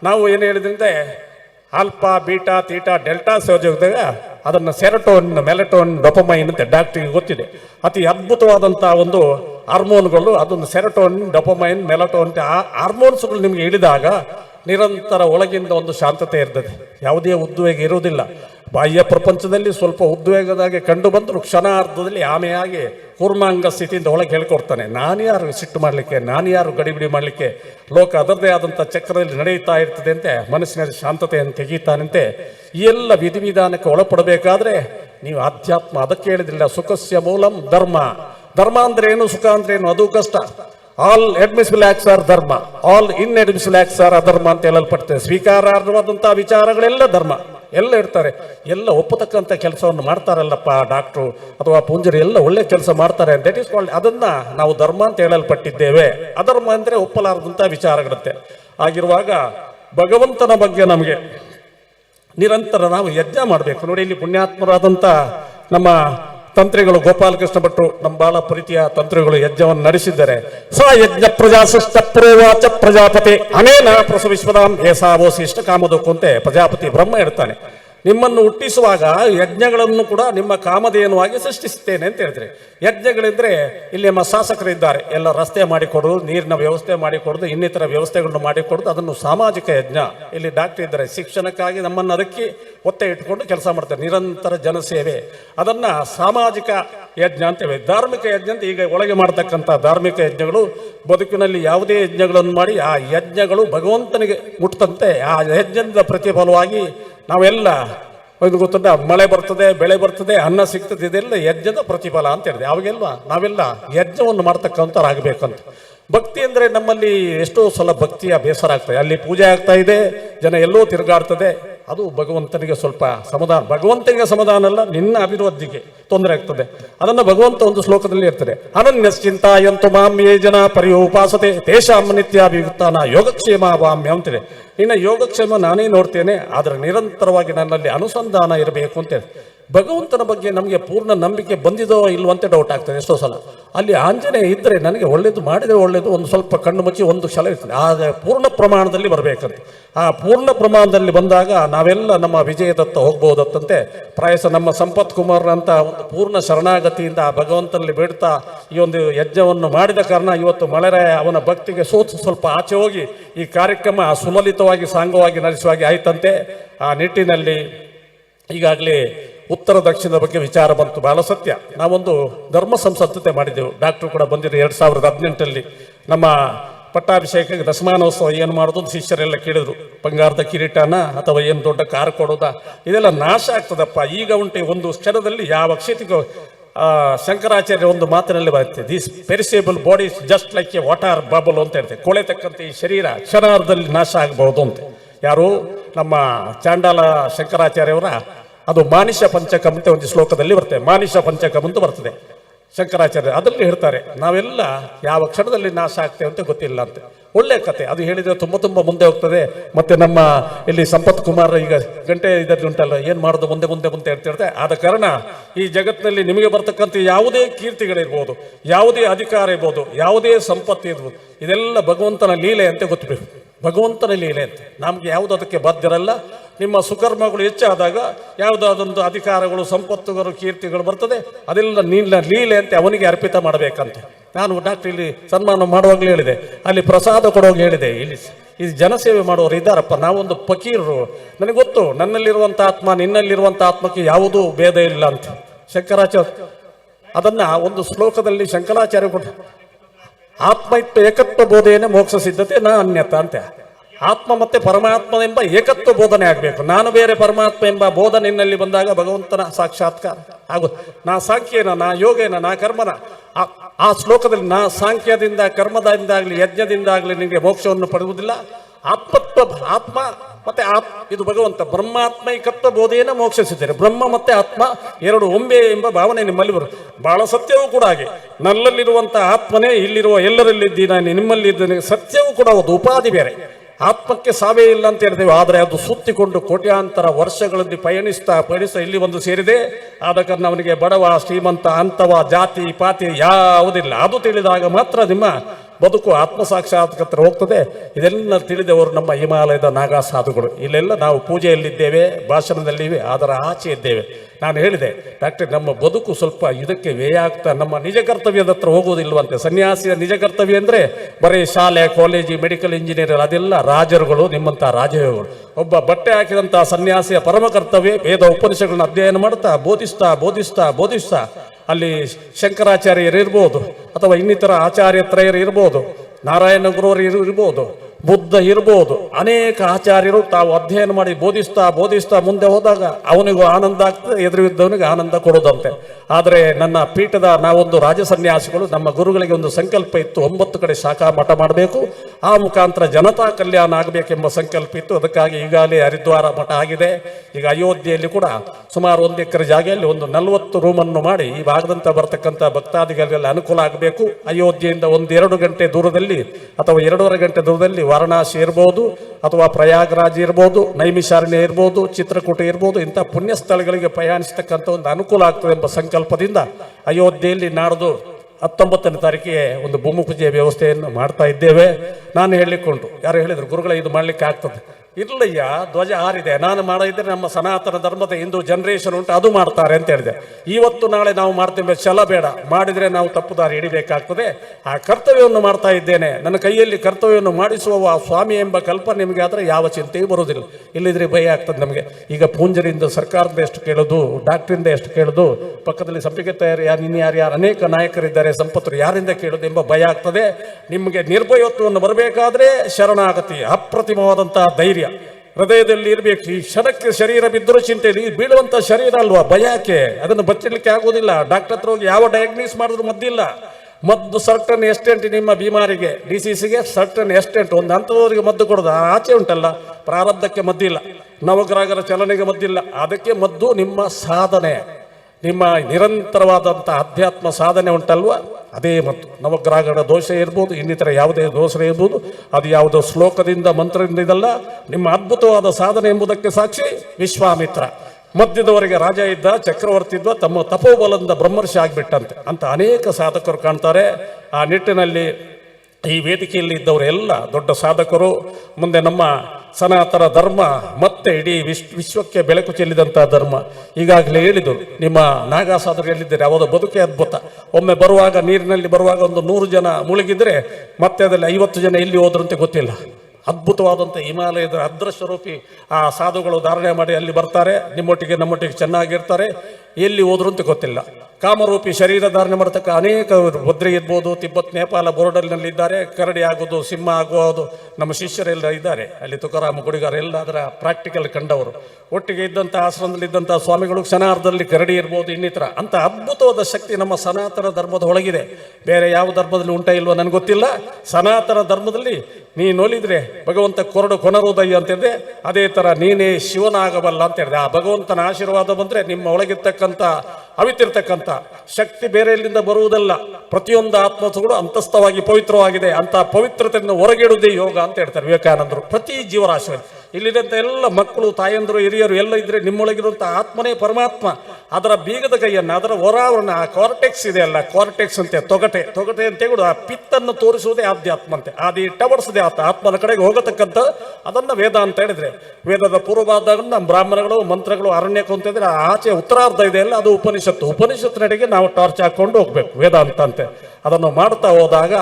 ನಾವು ಏನು ಹೇಳಿದ್ರಿಂದ ಆಲ್ಫಾ, ಬೀಟಾ, ತೀಟಾ, ಡೆಲ್ಟಾ ಸಹಜೋಗದಾಗ ಅದನ್ನು ಸೆರಟೋನ್, ಮೆಲೆಟೋನ್, ಡೊಪಮೈನ್ ಅಂತ ಡಾಕ್ಟ್ರಿಗೆ ಗೊತ್ತಿದೆ. ಅತಿ ಅದ್ಭುತವಾದಂಥ ಒಂದು ಹಾರ್ಮೋನ್ಗಳು ಅದನ್ನು ಸೆರಟೋನ್, ಡೊಪಮೈನ್, ಮೆಲಟೋನ್ ಆ ಹಾರ್ಮೋನ್ಸ್ಗಳು ನಿಮಗೆ ಇಳಿದಾಗ ನಿರಂತರ ಒಳಗಿಂದ ಒಂದು ಶಾಂತತೆ ಇರ್ತದೆ. ಯಾವುದೇ ಉದ್ವೇಗ ಇರುವುದಿಲ್ಲ. ಬಾಹ್ಯ ಪ್ರಪಂಚದಲ್ಲಿ ಸ್ವಲ್ಪ ಉದ್ವೇಗದಾಗೆ ಕಂಡು ಬಂದರೂ ಕ್ಷಣಾರ್ಧದಲ್ಲಿ ಆಮೆಯಾಗಿ ಕೂರ್ಮಾಂಗ ಸ್ಥಿತಿಯಿಂದ ಒಳಗೆ ಹೇಳ್ಕೊಡ್ತಾನೆ. ನಾನು ಯಾರು ಸಿಟ್ಟು ಮಾಡಲಿಕ್ಕೆ, ನಾನು ಯಾರು ಗಡಿಬಿಡಿ ಮಾಡಲಿಕ್ಕೆ? ಲೋಕ ಅದರದೇ ಆದಂಥ ಚಕ್ರದಲ್ಲಿ ನಡೆಯುತ್ತಾ ಇರ್ತದೆ ಅಂತೆ, ಮನಸ್ಸಿನಲ್ಲಿ ಶಾಂತತೆಯನ್ನು ತೆಗೀತಾನಂತೆ ಈ ಎಲ್ಲ ವಿಧಿವಿಧಾನಕ್ಕೆ ಒಳಪಡಬೇಕಾದ್ರೆ ನೀವು ಆಧ್ಯಾತ್ಮ, ಅದಕ್ಕೆ ಹೇಳಿದ್ರಿಲ್ಲ, ಸುಖಸ್ಯ ಮೂಲಂ ಧರ್ಮ. ಧರ್ಮ ಅಂದ್ರೆ ಏನು, ಸುಖ ಅಂದ್ರೆ ಏನು? ಅದು ಕಷ್ಟ. All admissible acts are dharma all inadmissible acts are adharma ಅಂತ ಹೇಳಲ್ಪಡ್ತದೆ ಸ್ವೀಕಾರಾರ್ಹವಾದಂತಹ ವಿಚಾರಗಳೆಲ್ಲ ಧರ್ಮ. ಎಲ್ಲ ಇರ್ತಾರೆ. ಎಲ್ಲ ಒಪ್ಪತಕ್ಕಂಥ ಕೆಲಸವನ್ನು ಮಾಡ್ತಾರಲ್ಲಪ್ಪ ಡಾಕ್ಟ್ರು ಅಥವಾ ಪೂಂಜರು, ಎಲ್ಲ ಒಳ್ಳೆ ಕೆಲಸ ಮಾಡ್ತಾರೆ. ದಟ್ ಇಸ್ ಕಾಲ್ಡ್ ಅದನ್ನ ನಾವು ಧರ್ಮ ಅಂತ ಹೇಳಲ್ಪಟ್ಟಿದ್ದೇವೆ. ಅಧರ್ಮ ಅಂದರೆ ಒಪ್ಪಲಾರದಂಥ ವಿಚಾರಗಳಿರುತ್ತೆ ಆಗಿರುವಾಗ ಭಗವಂತನ ಬಗ್ಗೆ ನಮಗೆ ನಿರಂತರ ನಾವು ಯಜ್ಞ ಮಾಡಬೇಕು. ನೋಡಿ, ಇಲ್ಲಿ ಪುಣ್ಯಾತ್ಮರಾದಂಥ ನಮ್ಮ ತಂತ್ರಿಗಳು ಗೋಪಾಲಕೃಷ್ಣ ಭಟ್ರು ನಮ್ಮ ಬಾಳ ಪ್ರೀತಿಯ ತಂತ್ರಿಗಳು ಯಜ್ಞವನ್ನು ನಡೆಸಿದ್ದಾರೆ. ಸ ಯಜ್ಞ ಪ್ರಜಾಸೃಷ್ಟ ಪ್ರೋವಾಚ ಪ್ರಜಾಪತಿ ಅನೇನ ಪ್ರಸವಿಶ್ವದಾಂ ಏಸಾವೋಸಿಷ್ಟ ಕಾಮದಕ್ಕು ಅಂತೆ ಪ್ರಜಾಪತಿ ಬ್ರಹ್ಮ ಹೇಳ್ತಾನೆ. ನಿಮ್ಮನ್ನು ಹುಟ್ಟಿಸುವಾಗ ಯಜ್ಞಗಳನ್ನು ಕೂಡ ನಿಮ್ಮ ಕಾಮಧೇನುವಾಗಿ ಸೃಷ್ಟಿಸುತ್ತೇನೆ ಅಂತ ಹೇಳಿದ್ರೆ. ಯಜ್ಞಗಳಿದ್ರೆ ಇಲ್ಲಿ ನಮ್ಮ ಶಾಸಕರಿದ್ದಾರೆ ಎಲ್ಲ ರಸ್ತೆ ಮಾಡಿಕೊಡೋದು ನೀರಿನ ವ್ಯವಸ್ಥೆ ಮಾಡಿಕೊಡೋದು ಇನ್ನಿತರ ವ್ಯವಸ್ಥೆಗಳನ್ನು ಮಾಡಿಕೊಡೋದು ಅದನ್ನು ಸಾಮಾಜಿಕ ಯಜ್ಞ. ಇಲ್ಲಿ ಡಾಕ್ಟರ್ ಇದ್ದಾರೆ. ಶಿಕ್ಷಣಕ್ಕಾಗಿ ನಮ್ಮನ್ನು ಅದಕ್ಕೆ ಒತ್ತೆ ಇಟ್ಕೊಂಡು ಕೆಲಸ ಮಾಡ್ತಾರೆ. ನಿರಂತರ ಜನಸೇವೆ. ಅದನ್ನ ಸಾಮಾಜಿಕ ಯಜ್ಞ ಅಂತೇವೆ. ಧಾರ್ಮಿಕ ಯಜ್ಞ ಅಂತ ಈಗ ಒಳಗೆ ಮಾಡ್ತಕ್ಕಂಥ ಧಾರ್ಮಿಕ ಯಜ್ಞಗಳು ಬದುಕಿನಲ್ಲಿ ಯಾವುದೇ ಯಜ್ಞಗಳನ್ನು ಮಾಡಿ ಆ ಯಜ್ಞಗಳು ಭಗವಂತನಿಗೆ ಮುಟ್ಟಂತೆ ಆ ಯಜ್ಞದ ಪ್ರತಿಫಲವಾಗಿ ನಾವೆಲ್ಲ, ಇದು ಗೊತ್ತುಂಟ, ಮಳೆ ಬರ್ತದೆ, ಬೆಳೆ ಬರ್ತದೆ, ಅನ್ನ ಸಿಗ್ತದೆ, ಇದೆಲ್ಲ ಯಜ್ಞದ ಪ್ರತಿಫಲ ಅಂತ ಹೇಳಿದೆ. ಅವಾಗೆಲ್ಲ ನಾವೆಲ್ಲ ಯಜ್ಞವನ್ನು ಮಾಡ್ತಕ್ಕಂಥವ್ರಾಗಬೇಕಂತ ಭಕ್ತಿ ಅಂದರೆ ನಮ್ಮಲ್ಲಿ ಎಷ್ಟೋ ಸಲ ಭಕ್ತಿಯ ಬೇಸರ ಆಗ್ತದೆ. ಅಲ್ಲಿ ಪೂಜೆ ಆಗ್ತಾ ಇದೆ, ಜನ ಎಲ್ಲೋ ತಿರುಗಾಡ್ತದೆ ಅದು ಭಗವಂತನಿಗೆ ಸ್ವಲ್ಪ ಸಮಾಧಾನ. ಭಗವಂತನಿಗೆ ಸಮಾಧಾನ ಅಲ್ಲ, ನಿನ್ನ ಅಭಿವೃದ್ಧಿಗೆ ತೊಂದರೆ ಆಗ್ತದೆ. ಅದನ್ನು ಭಗವಂತ ಒಂದು ಶ್ಲೋಕದಲ್ಲಿ ಇರ್ತದೆ ಅನನ್ಯಶ್ಚಿಂತಾಯಂತು ಮಾಂ ಯೇ ಜನ ಪರಿಯೋಪಾಸತೆ ತೇಷಾಂ ನಿತ್ಯಾಭಿಯುಕ್ತಾನ ಯೋಗಕ್ಷೇಮ ವಾಮ್ಯ ಅಂತಿದೆ. ನಿನ್ನ ಯೋಗಕ್ಷೇಮ ನಾನೇ ನೋಡ್ತೇನೆ, ಆದರೆ ನಿರಂತರವಾಗಿ ನನ್ನಲ್ಲಿ ಅನುಸಂಧಾನ ಇರಬೇಕು ಅಂತೇಳಿ ಭಗವಂತನ ಬಗ್ಗೆ ನಮಗೆ ಪೂರ್ಣ ನಂಬಿಕೆ ಬಂದಿದೋ ಇಲ್ವಂತೆ ಡೌಟ್ ಆಗ್ತದೆ ಎಷ್ಟೋ ಸಲ. ಅಲ್ಲಿ ಆಂಜನೇಯ ಇದ್ದರೆ ನನಗೆ ಒಳ್ಳೇದು ಮಾಡಿದರೆ ಒಳ್ಳೇದು, ಒಂದು ಸ್ವಲ್ಪ ಕಣ್ಣು ಮುಚ್ಚಿ ಒಂದು ಕ್ಷಲ ಇರ್ತದೆ. ಆದರೆ ಪೂರ್ಣ ಪ್ರಮಾಣದಲ್ಲಿ ಬರಬೇಕಂತೆ. ಆ ಪೂರ್ಣ ಪ್ರಮಾಣದಲ್ಲಿ ಬಂದಾಗ ನಾವೆಲ್ಲ ನಮ್ಮ ವಿಜಯದತ್ತ ಹೋಗ್ಬೋದತ್ತಂತೆ. ಪ್ರಾಯಸ ನಮ್ಮ ಸಂಪತ್ ಅಂತ ಒಂದು ಪೂರ್ಣ ಶರಣಾಗತಿಯಿಂದ ಆ ಭಗವಂತನಲ್ಲಿ ಬೇಡ್ತಾ ಈ ಒಂದು ಯಜ್ಞವನ್ನು ಮಾಡಿದ ಕಾರಣ ಇವತ್ತು ಮಳೆರಾಯ ಅವನ ಭಕ್ತಿಗೆ ಸೋತು ಸ್ವಲ್ಪ ಆಚೆ ಹೋಗಿ ಈ ಕಾರ್ಯಕ್ರಮ ಸುಮಲಿತವಾಗಿ ಸಾಂಗವಾಗಿ ನಡೆಸುವಾಗಿ ಆಯ್ತಂತೆ. ಆ ನಿಟ್ಟಿನಲ್ಲಿ ಈಗಾಗಲೇ ಉತ್ತರ ದಕ್ಷಿಣದ ಬಗ್ಗೆ ವಿಚಾರ ಬಂತು ಬಹಳ ಸತ್ಯ ನಾವೊಂದು ಧರ್ಮ ಸಂಸತ್ತತೆ ಮಾಡಿದ್ದೆವು ಡಾಕ್ಟರ್ ಕೂಡ ಬಂದಿದ್ದರು ಎರಡು ಸಾವಿರದ ಹದಿನೆಂಟರಲ್ಲಿ ನಮ್ಮ ಪಟ್ಟಾಭಿಷೇಕಕ್ಕೆ ದಶಮಾನೋತ್ಸವ ಏನು ಮಾಡೋದು ಶಿಷ್ಯರೆಲ್ಲ ಕೇಳಿದ್ರು. ಬಂಗಾರದ ಕಿರೀಟನ ಅಥವಾ ಏನು ದೊಡ್ಡ ಕಾರ್ ಕೊಡೋದ, ಇದೆಲ್ಲ ನಾಶ ಆಗ್ತದಪ್ಪ. ಈಗ ಉಂಟು ಒಂದು ಕ್ಷಣದಲ್ಲಿ ಯಾವ ಕ್ಷೇತ್ರಕ್ಕೂ ಶಂಕರಾಚಾರ್ಯ ಒಂದು ಮಾತಿನಲ್ಲಿ ಬರುತ್ತೆ this perishable body just like a water bubble ಅಂತ ಹೇಳ್ತೇವೆ ಕೊಳೆತಕ್ಕಂಥ ಈ ಶರೀರ ಕ್ಷಣಾರ್ಧದಲ್ಲಿ ನಾಶ ಆಗಬಹುದು ಅಂತ. ಯಾರು? ನಮ್ಮ ಚಾಂಡಾಲ ಶಂಕರಾಚಾರ್ಯವರ ಅದು ಮಾನಿಷ ಪಂಚಕಂ ಅಂತ ಒಂದು ಶ್ಲೋಕದಲ್ಲಿ ಬರ್ತದೆ. ಮಾನಿಷ ಪಂಚಕಂ ಅಂತ ಬರ್ತದೆ. ಶಂಕರಾಚಾರ್ಯ ಅದರಲ್ಲಿ ಹೇಳ್ತಾರೆ. ನಾವೆಲ್ಲ ಯಾವ ಕ್ಷಣದಲ್ಲಿ ನಾಶ ಆಗ್ತೇವೆ ಅಂತ ಗೊತ್ತಿಲ್ಲ ಅಂತ ಒಳ್ಳೆ ಕತೆ. ಅದು ಹೇಳಿದ್ರೆ ತುಂಬ ತುಂಬ ಮುಂದೆ ಹೋಗ್ತದೆ. ಮತ್ತೆ ನಮ್ಮ ಇಲ್ಲಿ ಸಂಪತ್ ಕುಮಾರ್ ಈಗ ಗಂಟೆ ಇದರಲ್ಲಿ ಉಂಟಲ್ಲ, ಏನು ಮಾಡೋದು ಮುಂದೆ ಮುಂದೆ ಮುಂದೆ ಅಂತ ಹೇಳ್ತಾರೆ. ಆದ ಕಾರಣ ಈ ಜಗತ್ತಿನಲ್ಲಿ ನಿಮಗೆ ಬರ್ತಕ್ಕಂಥ ಯಾವುದೇ ಕೀರ್ತಿಗಳಿರ್ಬೋದು, ಯಾವುದೇ ಅಧಿಕಾರ ಇರ್ಬೋದು, ಯಾವುದೇ ಸಂಪತ್ತು ಇರ್ಬೋದು, ಇದೆಲ್ಲ ಭಗವಂತನ ಲೀಲೆ ಅಂತ ಗೊತ್ತಬೇಕು ಭಗವಂತನ ಲೀಲೆ ಅಂತ. ನಮ್ಗೆ ಯಾವುದು ಅದಕ್ಕೆ ಬಾಧ್ಯರಲ್ಲ. ನಿಮ್ಮ ಸುಕರ್ಮಗಳು ಹೆಚ್ಚಾದಾಗ ಯಾವುದಾದೊಂದು ಅಧಿಕಾರಗಳು, ಸಂಪತ್ತುಗಳು, ಕೀರ್ತಿಗಳು ಬರ್ತದೆ. ಅದೆಲ್ಲ ನೀಲ ಲೀಲೆ ಅಂತ ಅವನಿಗೆ ಅರ್ಪಿತ ಮಾಡಬೇಕಂತೆ. ನಾನು ಡಾಕ್ಟರ್ ಇಲ್ಲಿ ಸನ್ಮಾನ ಮಾಡುವಾಗಲೇ ಹೇಳಿದೆ. ಅಲ್ಲಿ ಪ್ರಸಾದ ಕೊಡುವಾಗ ಹೇಳಿದೆ. ಇಲ್ಲಿ ಇದು ಜನಸೇವೆ ಮಾಡುವವರು ಇದ್ದಾರಪ್ಪ. ನಾವೊಂದು ಫಕೀರರು. ನನಗೆ ಗೊತ್ತು ನನ್ನಲ್ಲಿರುವಂಥ ಆತ್ಮ ನಿನ್ನಲ್ಲಿರುವಂಥ ಆತ್ಮಕ್ಕೆ ಯಾವುದೂ ಭೇದ ಇಲ್ಲ ಅಂತ. ಶಂಕರಾಚಾರ್ಯ, ಅದನ್ನು ಒಂದು ಶ್ಲೋಕದಲ್ಲಿ ಶಂಕರಾಚಾರ್ಯ ಕೊಟ್ಟು ಆತ್ಮ ಇಟ್ಟು ಏಕತ್ವ ಬೋಧೆಯೇ ಮೋಕ್ಷ ಸಿದ್ಧತೆ ನಾ ಅನ್ಯತ ಅಂತ. ಆತ್ಮ ಮತ್ತೆ ಪರಮಾತ್ಮ ಎಂಬ ಏಕತ್ವ ಬೋಧನೆ ಆಗಬೇಕು. ನಾನು ಬೇರೆ ಪರಮಾತ್ಮ ಎಂಬ ಬೋಧ ನಿನ್ನಲ್ಲಿ ಬಂದಾಗ ಭಗವಂತನ ಸಾಕ್ಷಾತ್ಕಾರ ಹಾಗು ನಾ ಸಾಂಖ್ಯನ, ನಾ ಯೋಗೇನ, ನಾ ಕರ್ಮನ, ಆ ಶ್ಲೋಕದಲ್ಲಿ ನಾ ಸಾಂಖ್ಯದಿಂದ, ಕರ್ಮದಿಂದಾಗಲಿ, ಯಜ್ಞದಿಂದಾಗಲಿ ನಿಮಗೆ ಮೋಕ್ಷವನ್ನು ಪಡೆಯುವುದಿಲ್ಲ. ಆತ್ಮತ್ವ, ಆತ್ಮ ಮತ್ತೆ ಆತ್, ಇದು ಭಗವಂತ ಬ್ರಹ್ಮಾತ್ಮೈಕತ್ವ ಬೋಧೆಯನ್ನು ಮೋಕ್ಷಿಸಿದ್ದಾರೆ ಬ್ರಹ್ಮ ಮತ್ತೆ ಆತ್ಮ ಎರಡು ಒಂಬೆ ಎಂಬ ಭಾವನೆ ನಿಮ್ಮಲ್ಲಿ ಬರು ಬಹಳ ಸತ್ಯವೂ ಕೂಡ ಹಾಗೆ. ನಲ್ಲಲ್ಲಿರುವಂತಹ ಆತ್ಮನೇ ಇಲ್ಲಿರುವ ಎಲ್ಲರಲ್ಲಿದ್ದೀನಿ ನಿಮ್ಮಲ್ಲಿ ಇದ್ದೇನೆ ಸತ್ಯವೂ ಕೂಡ ಹೌದು, ಉಪಾಧಿ ಬೇರೆ. ಆತ್ಮಕ್ಕೆ ಸಾವೇ ಇಲ್ಲ ಅಂತ ಹೇಳ್ತೇವೆ ಆದರೆ ಅದು ಸುತ್ತಿಕೊಂಡು ಕೋಟ್ಯಾಂತರ ವರ್ಷಗಳಲ್ಲಿ ಪಯಣಿಸ್ತಾ ಪಯಣಿಸ್ತಾ ಇಲ್ಲಿ ಒಂದು ಸೇರಿದೆ. ಆದ ಕಾರಣ ಅವನಿಗೆ ಬಡವ, ಶ್ರೀಮಂತ, ಅಂತವ, ಜಾತಿ, ಪಾತಿ ಯಾವುದಿಲ್ಲ. ಅದು ತಿಳಿದಾಗ ಮಾತ್ರ ನಿಮ್ಮ ಬದುಕು ಆತ್ಮಸಾಕ್ಷಾತ್ಕರ ಹೋಗ್ತದೆ. ಇದೆಲ್ಲ ತಿಳಿದವರು ನಮ್ಮ ಹಿಮಾಲಯದ ನಾಗಾ ಸಾಧುಗಳು. ಇಲ್ಲೆಲ್ಲ ನಾವು ಪೂಜೆಯಲ್ಲಿದ್ದೇವೆ, ಭಾಷಣದಲ್ಲಿವೆ, ಅದರ ಆಚೆ ಇದ್ದೇವೆ. ನಾನು ಹೇಳಿದೆ, ಡಾಕ್ಟರ್, ನಮ್ಮ ಬದುಕು ಸ್ವಲ್ಪ ಇದಕ್ಕೆ ವ್ಯಯ ಆಗ್ತಾ, ನಮ್ಮ ನಿಜ ಕರ್ತವ್ಯದ ಹತ್ರ ಹೋಗುವುದಿಲ್ವಂತೆ ಸನ್ಯಾಸಿಯ ನಿಜ ಕರ್ತವ್ಯ ಅಂದರೆ ಬರೀ ಶಾಲೆ, ಕಾಲೇಜು, ಮೆಡಿಕಲ್ ಇಂಜಿನಿಯರ್, ಅದೆಲ್ಲ ರಾಜರುಗಳು, ನಿಮ್ಮಂಥ ರಾಜಯೋಗಗಳು ಒಬ್ಬ ಬಟ್ಟೆ ಹಾಕಿದಂಥ ಸನ್ಯಾಸಿಯ ಪರಮ ಕರ್ತವ್ಯ, ವೇದ ಉಪನಿಷಗಳನ್ನ ಅಧ್ಯಯನ ಮಾಡ್ತಾ, ಬೋಧಿಸ್ತಾ ಬೋಧಿಸ್ತಾ ಬೋಧಿಸ್ತಾ ಅಲ್ಲಿ ಶಂಕರಾಚಾರ್ಯರು ಇರ್ಬೋದು ಅಥವಾ ಇನ್ನಿತರ ಆಚಾರ್ಯತ್ರಯರು ಇರ್ಬೋದು, ನಾರಾಯಣ ಗುರುವರು ಇರು- ಇರ್ಬೋದು, ಬುದ್ಧ ಇರ್ಬೋದು, ಅನೇಕ ಆಚಾರ್ಯರು ತಾವು ಅಧ್ಯಯನ ಮಾಡಿ ಬೋಧಿಸ್ತಾ ಬೋಧಿಸ್ತಾ ಮುಂದೆ ಹೋದಾಗ ಅವನಿಗೂ ಆನಂದ ಆಗ್ತದೆ, ಎದುರಿದ್ದವನಿಗೆ ಆನಂದ ಕೊಡೋದಂತೆ. ಆದರೆ ನನ್ನ ಪೀಠದ ನಾವೊಂದು ರಾಜ ಸನ್ಯಾಸಿಗಳು ನಮ್ಮ ಗುರುಗಳಿಗೆ ಒಂದು ಸಂಕಲ್ಪ ಇತ್ತು, ಒಂಬತ್ತು ಕಡೆ ಶಾಖಾ ಮಠ ಮಾಡಬೇಕು ಆ ಮುಖಾಂತರ ಜನತಾ ಕಲ್ಯಾಣ ಆಗಬೇಕೆಂಬ ಸಂಕಲ್ಪ ಇತ್ತು. ಅದಕ್ಕಾಗಿ ಈಗಾಗಲೇ ಹರಿದ್ವಾರ ಮಠ ಆಗಿದೆ. ಈಗ ಅಯೋಧ್ಯೆಯಲ್ಲಿ ಕೂಡ ಸುಮಾರು ಒಂದು ಎಕರೆ ಜಾಗೆಯಲ್ಲಿ ಒಂದು ನಲವತ್ತು ರೂಮನ್ನು ಮಾಡಿ ಈ ಭಾಗದಂತ ಬರ್ತಕ್ಕಂಥ ಭಕ್ತಾದಿಗಳಿಗೆಲ್ಲ ಅನುಕೂಲ ಆಗಬೇಕು. ಅಯೋಧ್ಯೆಯಿಂದ ಒಂದು ಎರಡು ಗಂಟೆ ದೂರದಲ್ಲಿ ಅಥವಾ ಎರಡೂವರೆ ಗಂಟೆ ದೂರದಲ್ಲಿ ವಾರಣಾಸಿ ಇರ್ಬೋದು, ಅಥವಾ ಪ್ರಯಾಗರಾಜ್ ಇರ್ಬೋದು, ನೈಮಿಷಾರಣ್ಯ ಇರ್ಬೋದು, ಚಿತ್ರಕೂಟ ಇರ್ಬೋದು, ಇಂಥ ಪುಣ್ಯ ಸ್ಥಳಗಳಿಗೆ ಪ್ರಯಾಣಿಸ್ತಕ್ಕಂಥ ಒಂದು ಅನುಕೂಲ ಆಗ್ತದೆ ಎಂಬ ಸಂಕಲ್ಪದಿಂದ ಅಯೋಧ್ಯೆಯಲ್ಲಿ ನಾಡ್ದು ಹತ್ತೊಂಬತ್ತನೇ ತಾರೀಕಿಗೆ ಒಂದು ಭೂಮಿ ಪೂಜೆಯ ವ್ಯವಸ್ಥೆಯನ್ನು ಮಾಡ್ತಾ ಇದ್ದೇವೆ. ನಾನು ಹೇಳಿಕೊಂಡು ಯಾರು ಹೇಳಿದರು, ಗುರುಗಳ, ಇದು ಮಾಡಲಿಕ್ಕೆ ಆಗ್ತದೆ. ಇರ್ಲಯ್ಯ ಧ್ವಜ ಹಾರಿದೆ. ನಾನು ಮಾಡಿದ್ರೆ ನಮ್ಮ ಸನಾತನ ಧರ್ಮದ ಹಿಂದೂ ಜನರೇಷನ್ ಉಂಟು, ಅದು ಮಾಡ್ತಾರೆ ಅಂತ ಹೇಳಿದೆ. ಇವತ್ತು ನಾಳೆ ನಾವು ಮಾಡ್ತೇವೆ ಛಲ ಬೇಡ. ಮಾಡಿದ್ರೆ ನಾವು ತಪ್ಪು ದಾರಿ ಹಿಡಿಬೇಕಾಗ್ತದೆ. ಆ ಕರ್ತವ್ಯವನ್ನು ಮಾಡ್ತಾ ಇದ್ದೇನೆ. ನನ್ನ ಕೈಯಲ್ಲಿ ಕರ್ತವ್ಯವನ್ನು ಮಾಡಿಸುವ ಆ ಸ್ವಾಮಿ ಎಂಬ ಕಲ್ಪನೆ ನಿಮಗೆ ಆದರೆ ಯಾವ ಚಿಂತೆಯೂ ಬರೋದಿಲ್ಲ ಇಲ್ಲಿದ್ರೆ ಭಯ ಆಗ್ತದೆ ನಮಗೆ. ಈಗ ಪೂಂಜರಿಂದ ಸರ್ಕಾರದಿಂದ ಎಷ್ಟು ಕೇಳೋದು ಡಾಕ್ಟ್ರಿಂದ ಎಷ್ಟು ಕೇಳೋದು, ಪಕ್ಕದಲ್ಲಿ ಸಂಪಿಗೆ ತಯಾರಿ ಯಾರು, ಇನ್ನು ಯಾರು ಯಾರು, ಅನೇಕ ನಾಯಕರಿದ್ದಾರೆ, ಸಂಪತ್ತರು ಯಾರಿಂದ ಕೇಳೋದು ಎಂಬ ಭಯ ಆಗ್ತದೆ. ನಿಮಗೆ ನಿರ್ಭಯತ್ವವನ್ನು ಬರಬೇಕಾದ್ರೆ ಶರಣಾಗತಿ, ಅಪ್ರತಿಮವಾದಂತಹ ಧೈರ್ಯ. ಹೃದಯದಲ್ಲಿ ಇರಬೇಕು. ಈ ಕ್ಷಣಕ್ಕೆ ಶರೀರ ಬಿದ್ದರೂ ಚಿಂತೆ ಈ ಬೀಳುವಂಥ ಶರೀರ ಅಲ್ವಾ? ಭಯಕ್ಕೆ ಅದನ್ನು ಬಚ್ಚಲಿಕ್ಕೆ ಆಗೋದಿಲ್ಲ ಡಾಕ್ಟರ್ ಹತ್ರ ಹೋಗಿ ಯಾವ ಡಯಾಗ್ನೀಸ್ ಮಾಡಿದ್ರು ಮದ್ದಿಲ್ಲ. ಮದ್ದು ಸರ್ಟನ್ ಎಸ್ಟೆಂಟ್ ನಿಮ್ಮ ಬಿಮಾರಿಗೆ. ಡಿಸೀಸಿಗೆ ಸರ್ಟನ್ ಎಸ್ಟೆಂಟ್ ಒಂದು ಹಂತದವರಿಗೆ ಮದ್ದು ಕೊಡೋದು ಆಚೆ ಉಂಟಲ್ಲ. ಪ್ರಾರಬ್ಧಕ್ಕೆ ಮದ್ದಿಲ್ಲ. ನವಗ್ರಹಗಳ ಚಲನೆಗೆ ಮದ್ದಿಲ್ಲ. ಅದಕ್ಕೆ ಮದ್ದು ನಿಮ್ಮ ಸಾಧನೆ. ನಿಮ್ಮ ನಿರಂತರವಾದಂಥ ಅಧ್ಯಾತ್ಮ ಸಾಧನೆ ಉಂಟಲ್ವ? ಅದೇ ಮತ್ತು ನವಗ್ರಹಗಳ ದೋಷ ಇರ್ಬೋದು, ಇನ್ನಿತರ ಯಾವುದೇ ದೋಷ ಇರ್ಬೋದು, ಅದು ಯಾವುದೋ ಶ್ಲೋಕದಿಂದ ಮಂತ್ರದಿಂದ ಇದಲ್ಲ ನಿಮ್ಮ ಅದ್ಭುತವಾದ ಸಾಧನೆ ಎಂಬುದಕ್ಕೆ ಸಾಕ್ಷಿ ವಿಶ್ವಾಮಿತ್ರ. ಮಧ್ಯದವರೆಗೆ ರಾಜ ಇದ್ದ, ಚಕ್ರವರ್ತಿ ಇದ್ದ, ತಮ್ಮ ತಪೋಬಲದಿಂದ ಬ್ರಹ್ಮರ್ಷಿ ಆಗಿಬಿಟ್ಟಂತೆ. ಅಂತ ಅನೇಕ ಸಾಧಕರು ಕಾಣ್ತಾರೆ. ಆ ನಿಟ್ಟಿನಲ್ಲಿ ಈ ವೇದಿಕೆಯಲ್ಲಿ ಇದ್ದವರೆಲ್ಲ ದೊಡ್ಡ ಸಾಧಕರು. ಮುಂದೆ ನಮ್ಮ ಸನಾತನ ಧರ್ಮ ಮತ್ತೆ ಇಡೀ ವಿಶ್, ವಿಶ್ವಕ್ಕೆ ಬೆಳಕು ಚೆಲ್ಲಿದಂಥ ಧರ್ಮ. ಈಗಾಗಲೇ ಹೇಳಿದರು ನಿಮ್ಮ ನಾಗಾಸಾದರು ಎಲ್ಲಿದ್ದರೆ? ಅವರ ಬದುಕೆ ಅದ್ಭುತ. ಒಮ್ಮೆ ಬರುವಾಗ, ನೀರಿನಲ್ಲಿ ಬರುವಾಗ ಒಂದು ನೂರು ಜನ ಮುಳುಗಿದ್ರೆ ಮತ್ತೆ ಅದರಲ್ಲಿ ಐವತ್ತು ಜನ ಎಲ್ಲಿ ಹೋದ್ರಂತೆ ಗೊತ್ತಿಲ್ಲ. ಅದ್ಭುತವಾದಂಥ ಹಿಮಾಲಯದ ಅದ್ರಸ್ವರೂಪಿ ಆ ಸಾಧುಗಳು ಧಾರಣೆ ಮಾಡಿ ಅಲ್ಲಿ ಬರ್ತಾರೆ. ನಿಮ್ಮೊಟ್ಟಿಗೆ ನಮ್ಮೊಟ್ಟಿಗೆ ಚೆನ್ನಾಗಿರ್ತಾರೆ. ಎಲ್ಲಿ ಹೋದ್ರು ಅಂತ ಗೊತ್ತಿಲ್ಲ. ಕಾಮರೂಪಿ ಶರೀರ ಧಾರಣೆ ಮಾಡತಕ್ಕ ಅನೇಕ ಭದ್ರೆ ಇರ್ಬೋದು, ತಿಬ್ಬತ್ ನೇಪಾಳ ಬೋರ್ಡರ್ನಲ್ಲಿ ಇದ್ದಾರೆ ಕರಡಿ ಆಗೋದು, ಸಿಂಹ ಆಗುವುದು ನಮ್ಮ ಶಿಷ್ಯರೆಲ್ಲ ಇದ್ದಾರೆ. ಅಲ್ಲಿ ತುಕಾರಾಮ ಗುಡಿಗಾರ ಎಲ್ಲ ಅದರ ಪ್ರಾಕ್ಟಿಕಲ್ ಕಂಡವರು. ಒಟ್ಟಿಗೆ ಇದ್ದಂಥ ಆಶ್ರಮದಲ್ಲಿ ಇದ್ದಂಥ ಸ್ವಾಮಿಗಳು ಕ್ಷಣಾರ್ಧದಲ್ಲಿ ಕರಡಿ ಇರ್ಬೋದು, ಇನ್ನಿತರ. ಅಂತ ಅದ್ಭುತವಾದ ಶಕ್ತಿ ನಮ್ಮ ಸನಾತನ ಧರ್ಮದ ಒಳಗಿದೆ. ಬೇರೆ ಯಾವ ಧರ್ಮದಲ್ಲಿ ಉಂಟ ಇಲ್ವೋ ನನಗೆ ಗೊತ್ತಿಲ್ಲ. ಸನಾತನ ಧರ್ಮದಲ್ಲಿ ನೀನು ನೋಲಿದ್ರೆ ಭಗವಂತ ಕೊರಡು ಕೊನರುದಯ್ಯ ಅಂತ ಹೇಳಿದೆ ಅದೇ ಥರ ನೀನೇ ಶಿವನಾಗಬಲ್ಲ ಅಂತ ಹೇಳಿದೆ ಆ ಭಗವಂತನ ಆಶೀರ್ವಾದ ಬಂದರೆ ನಿಮ್ಮ ಒಳಗಿರ್ತಕ್ಕಂಥ అంతా ಅವಿತಿರ್ತಕ್ಕಂಥ ಶಕ್ತಿ ಬೇರೆ ಎಲ್ಲಿಂದ ಬರುವುದಲ್ಲ. ಪ್ರತಿಯೊಂದು ಆತ್ಮಸುಗಳು ಅಂತಸ್ಥವಾಗಿ ಪವಿತ್ರವಾಗಿದೆ. ಅಂತ ಪವಿತ್ರತೆಯನ್ನು ಹೊರಗಿಡುವುದೇ ಯೋಗ ಅಂತ ಹೇಳ್ತಾರೆ ವಿವೇಕಾನಂದರು. ಪ್ರತಿ ಜೀವರಾಶಿ ಇಲ್ಲಿದ್ದಂಥ ಎಲ್ಲ ಮಕ್ಕಳು, ತಾಯಂದರು, ಹಿರಿಯರು ಎಲ್ಲ ಇದ್ರೆ ನಿಮ್ಮೊಳಗಿರುವಂಥ ಆತ್ಮನೇ ಪರಮಾತ್ಮ. ಅದರ ಬೀಗದ ಕೈಯನ್ನು, ಅದರ ಹೊರಾವರಣ, ಆ ಕಾರ್ಟೆಕ್ಸ್ ಇದೆ ಅಲ್ಲ ಕಾರ್ಟೆಕ್ಸ್ ಅಂತೆ, ತೊಗಟೆ. ತೊಗಟೆ ಹೇಳುದು ಆ ಪಿತ್ತನ್ನು ತೋರಿಸುವುದೇ ಆಧ್ಯಾತ್ಮ ಅಂತೆ. ಅದು ಇಟ್ಟವಡಿಸದೆ ಆತ ಆತ್ಮನ ಕಡೆಗೆ ಹೋಗತಕ್ಕಂಥ ಅದನ್ನು ವೇದ ಅಂತ ಹೇಳಿದ್ರೆ. ವೇದದ ಪೂರ್ವಭಾಗವನ್ನು ಬ್ರಾಹ್ಮಣಗಳು, ಮಂತ್ರಗಳು, ಅರಣ್ಯಕ್ಕೂ ಅಂತ ಹೇಳಿದ್ರೆ ಆಚೆ ಉತ್ತರಾರ್ಧ ಇದೆ ಅಲ್ಲ, ಅದು ಉಪನಿಷತ್ತು ಉಪನಿಷತ್ತಿನಡೆಗೆ ನಾವು ಟಾರ್ಚ್ ಹಾಕೊಂಡು ಹೋಗ್ಬೇಕು ವೇದಾಂತ ಅಂತೆ ಅದನ್ನು ಮಾಡ್ತಾ ಹೋದಾಗ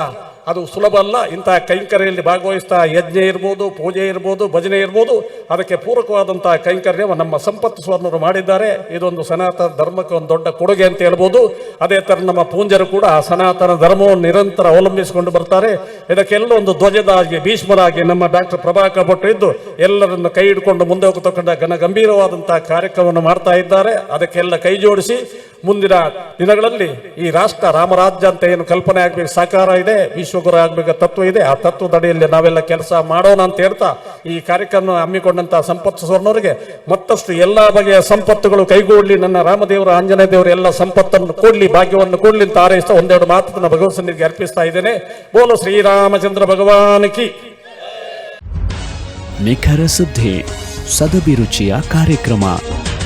ಅದು ಸುಲಭ ಅಲ್ಲ ಇಂತಹ ಕೈಂಕರ್ಯದಲ್ಲಿ ಭಾಗವಹಿಸ್ತಾ ಯಜ್ಞ ಇರ್ಬೋದು, ಪೂಜೆ ಇರ್ಬೋದು, ಭಜನೆ ಇರ್ಬೋದು, ಅದಕ್ಕೆ ಪೂರಕವಾದಂತಹ ಕೈಂಕರ್ಯ ನಮ್ಮ ಸಂಪತ್ತು ಸ್ವರ್ಣರು ಮಾಡಿದ್ದಾರೆ. ಇದೊಂದು ಸನಾತನ ಧರ್ಮಕ್ಕೆ ಒಂದು ದೊಡ್ಡ ಕೊಡುಗೆ ಅಂತ ಹೇಳ್ಬೋದು. ಅದೇ ಥರ ನಮ್ಮ ಪೂಂಜರು ಕೂಡ ಆ ಸನಾತನ ಧರ್ಮವನ್ನು ನಿರಂತರ ಅವಲಂಬಿಸಿಕೊಂಡು ಬರ್ತಾರೆ. ಇದಕ್ಕೆಲ್ಲ ಒಂದು ಧ್ವಜದಾಗಿ, ಭೀಷ್ಮರಾಗಿ ನಮ್ಮ ಡಾಕ್ಟರ್ ಪ್ರಭಾಕರ್ ಭಟ್ರು ಇದ್ದು ಎಲ್ಲರನ್ನು ಕೈ ಹಿಡ್ಕೊಂಡು ಮುಂದೆ ಹೋಗತಕ್ಕಂಥ ಘನ ಗಂಭೀರವಾದಂತಹ ಕಾರ್ಯಕ್ರಮವನ್ನು ಮಾಡ್ತಾ ಇದ್ದಾರೆ. ಅದಕ್ಕೆಲ್ಲ ಕೈ ಜೋಡಿಸಿ ಮುಂದಿನ ದಿನಗಳಲ್ಲಿ ಈ ರಾಷ್ಟ್ರ ರಾಮರಾಜ್ಯ ಅಂತ ಏನು ಕಲ್ಪನೆ ಆಗ್ಬೇಕು ಸಾಕಾರ ಇದೆ, ವಿಶ್ವಗುರು ಆಗ್ಬೇಕು ತತ್ವ ಇದೆ, ಆ ತತ್ವದಡಿಯಲ್ಲಿ ನಾವೆಲ್ಲ ಕೆಲಸ ಮಾಡೋಣ ಅಂತ ಹೇಳ್ತಾ ಈ ಕಾರ್ಯಕ್ರಮ ಹಮ್ಮಿಕೊಂಡಂಥ ಸಂಪತ್ತು ಸ್ವರ್ಣವರಿಗೆ ಮತ್ತಷ್ಟು ಎಲ್ಲಾ ಬಗೆಯ ಸಂಪತ್ತುಗಳು ಕೈಗೂಡಲಿ, ನನ್ನ ರಾಮದೇವರ, ಆಂಜನೇಯ ದೇವರ ಎಲ್ಲ ಸಂಪತ್ತನ್ನು ಕೊಡಲಿ, ಭಾಗ್ಯವನ್ನು ಕೊಡಲಿ ಅಂತ ಆರೈಸ್ತಾ ಒಂದೆರಡು ಮಾತನ್ನು ಭಗವಂತನಿಗೆ ಅರ್ಪಿಸ್ತಾ ಇದ್ದೇನೆ. ಬೋಲು ಶ್ರೀರಾಮಚಂದ್ರ ಭಗವಾನ್ ಕಿ. ನಿಖರ ಸುದ್ದಿ, ಸದಭಿರುಚಿಯ ಕಾರ್ಯಕ್ರಮ.